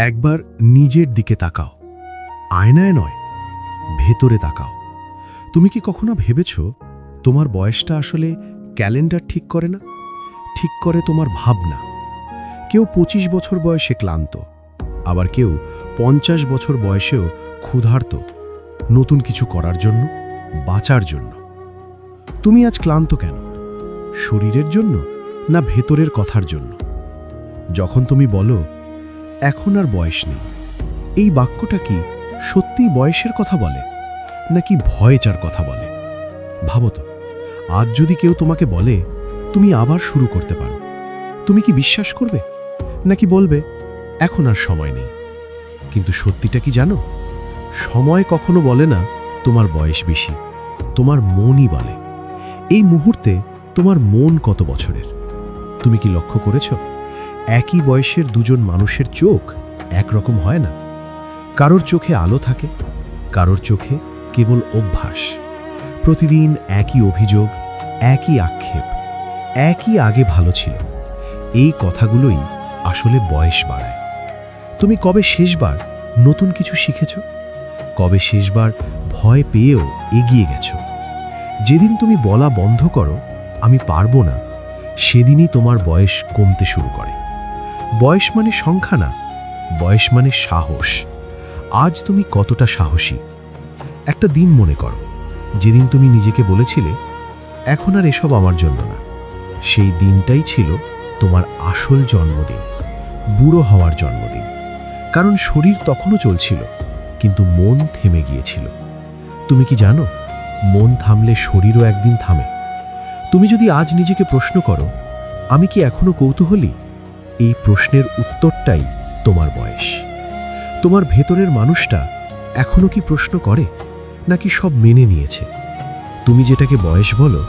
একবার নিজের দিকে তাকাও। আয়নায় নয়, ভেতরে তাকাও। তুমি কি কখনো ভেবেছ তোমার বয়সটা আসলে ক্যালেন্ডার ঠিক করে না? ঠিক করে তোমার ভাবনা। কেউ ২৫ বছর বয়সে ক্লান্ত, আবার কেউ পঞ্চাশ বছর বয়সেও ক্ষুধার্ত, নতুন কিছু করার জন্য, বাঁচার জন্য। তুমি আজ ক্লান্ত কেন? শরীরের জন্য না ভেতরের কথার জন্য? যখন তুমি বলো এখন আর বয়স নেই। এই বাক্যটা কি সত্যিই বয়সের কথা বলে, নাকি ভয়চার কথা বলে? ভাবো তো, আজ যদি কেউ তোমাকে বলে, তুমি আবার শুরু করতে পারো। তুমি কি বিশ্বাস করবে? নাকি বলবে, এখন আর সময় নেই? কিন্তু সত্যিটা কি জানো? সময় কখনো বলে না তোমার বয়স বেশি, তোমার মনই বলে। এই মুহূর্তে তোমার মন কত বছরের? তুমি কি লক্ষ্য করেছ? একই বয়সের দুজন মানুষের চোখ একরকম হয় না। কারোর চোখে আলো থাকে, কারোর চোখে কেবল অভ্যাস। প্রতিদিন একই অভিযোগ, একই আক্ষেপ, একই আগে ভালো ছিল। এই কথাগুলোই আসলে বয়স বাড়ায়। তুমি কবে শেষবার নতুন কিছু শিখেছ? কবে শেষবার ভয় পেয়েও এগিয়ে গেছো? যেদিন তুমি বলা বন্ধ করো, আমি পারব না, সেদিনই তোমার বয়স কমতে শুরু করে। বয়স মানে সংখ্যা না, বয়স মানে সাহস। আজ তুমি কতটা সাহসী? একটা দিন মনে করো, যেদিন তুমি নিজেকে বলেছিলে, এখন আর এসব আমার জন্য না। সেই দিনটাই ছিল তোমার আসল জন্মদিন, বুড়ো হওয়ার জন্মদিন। কারণ শরীর তখনও চলছিল, কিন্তু মন থেমে গিয়েছিল। তুমি কি জানো, মন থামলে শরীরও একদিন থামে। তুমি যদি আজ নিজেকে প্রশ্ন করো, আমি কি এখনও কৌতূহলী? এই প্রশ্নের উত্তরটাই তোমার বয়স। তোমার ভেতরের মানুষটা এখনও কি প্রশ্ন করে, নাকি সব মেনে নিয়েছে? তুমি যেটাকে বয়স বলো,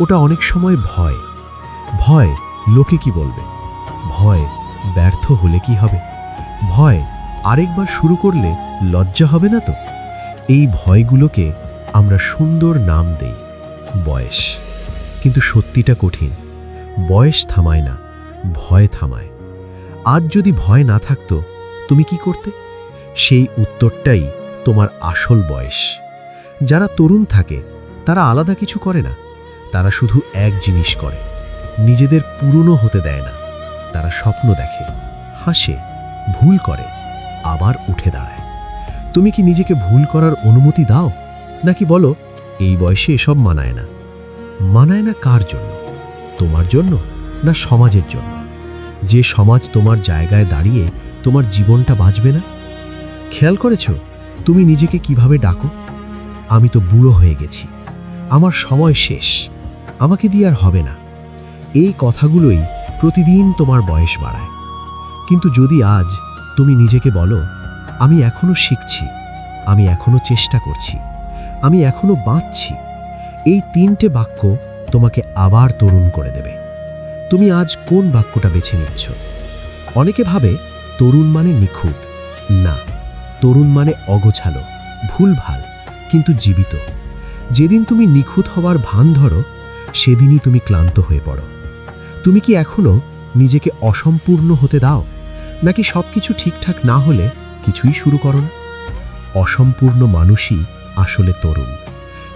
ওটা অনেক সময় ভয়। ভয় লোকে কি বলবে? ভয় ব্যর্থ হলে কি হবে? ভয় আরেকবার শুরু করলে লজ্জা হবে না তো? এই ভয়গুলোকে আমরা সুন্দর নাম দেই, বয়স। কিন্তু সত্যিটা কঠিন। বয়স থামায় না, ভয় থামায়। আজ যদি ভয় না থাকতো, তুমি কি করতে? সেই উত্তরটাই তোমার আসল বয়স। যারা তরুণ থাকে, তারা আলাদা কিছু করে না। তারা শুধু এক জিনিস করে, নিজেদের পুরনো হতে দেয় না। তারা স্বপ্ন দেখে, হাসে, ভুল করে, আবার উঠে দাঁড়ায়। তুমি কি নিজেকে ভুল করার অনুমতি দাও? নাকি বলো, এই বয়সে এসব মানায় না? মানায় না কার জন্য? তোমার জন্য না সমাজের জন্য? যে সমাজ তোমার জায়গায় দাঁড়িয়ে তোমার জীবনটা বাঁচবে না? খেয়াল করেছ? তুমি নিজেকে কীভাবে ডাকো? আমি তো বুড়ো হয়ে গেছি। আমার সময় শেষ। আমাকে দিয়ে আর হবে না। এই কথাগুলোই প্রতিদিন তোমার বয়স বাড়ায়। কিন্তু যদি আজ তুমি নিজেকে বলো, আমি এখনও শিখছি, আমি এখনও চেষ্টা করছি, আমি এখনও বাঁচছি, এই তিনটে বাক্য তোমাকে আবার তরুণ করে দেবে। তুমি আজ কোন বাক্যটা বেছে নিচ্ছ? অনেকে ভাবে, তরুণ মানে নিখুঁত। না, তরুণ মানে অগোছালো, ভুলভাল, কিন্তু জীবিত। যেদিন তুমি নিখুঁত হওয়ার ভান ধরো, সেদিনই তুমি ক্লান্ত হয়ে পড়ো। তুমি কি এখনও নিজেকে অসম্পূর্ণ হতে দাও? নাকি সবকিছু ঠিকঠাক না হলে কিছুই শুরু করো না? অসম্পূর্ণ মানুষই আসলে তরুণ,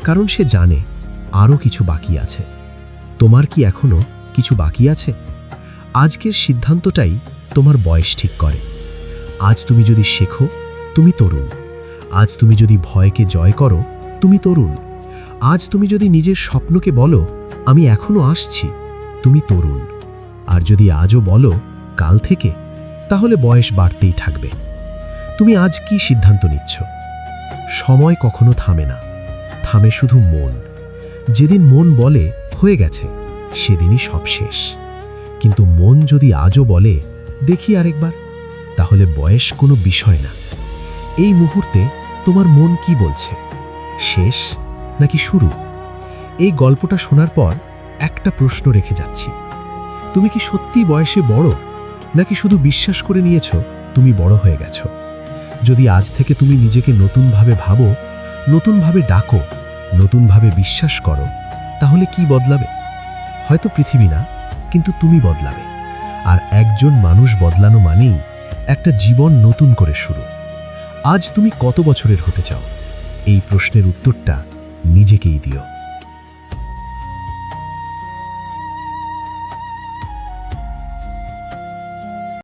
কারণ সে জানে আরও কিছু বাকি আছে। তোমার কি এখনও কিছু বাকি আছে? আজকের সিদ্ধান্তটাই তোমার বয়স ঠিক করে। আজ তুমি যদি শেখো, তুমি তরুণ। আজ তুমি যদি ভয়কে জয় করো, তুমি তরুণ। আজ তুমি যদি নিজের স্বপ্নকে বলো, আমি এখনও আসছি, তুমি তরুণ। আর যদি আজও বলো, কাল থেকে, তাহলে বয়স বাড়তেই থাকবে। তুমি আজ কি সিদ্ধান্ত নিচ্ছ? সময় কখনো থামে না। থামে শুধু মন। যেদিন মন বলে, হয়ে গেছে। সেদিনই সব শেষ। কিন্তু মন যদি আজও বলে, দেখি আরেকবার, তাহলে বয়স কোনো বিষয় না। এই মুহূর্তে তোমার মন কি বলছে? শেষ নাকি শুরু? এই গল্পটা শোনার পর একটা প্রশ্ন রেখে যাচ্ছি। তুমি কি সত্যি বয়সে বড়? নাকি শুধু বিশ্বাস করে নিয়েছ, তুমি বড় হয়ে গেছো? যদি আজ থেকে তুমি নিজেকে নতুনভাবে ভাবো, নতুনভাবে ডাকো, নতুনভাবে বিশ্বাস করো, তাহলে কি বদলাবে? হয়তো পৃথিবী না, কিন্তু তুমি বদলাবে। আর একজন মানুষ বদলানো মানেই একটা জীবন নতুন করে শুরু। আজ তুমি কত বছরের হতে চাও? এই প্রশ্নের উত্তরটা নিজেকেই দিও।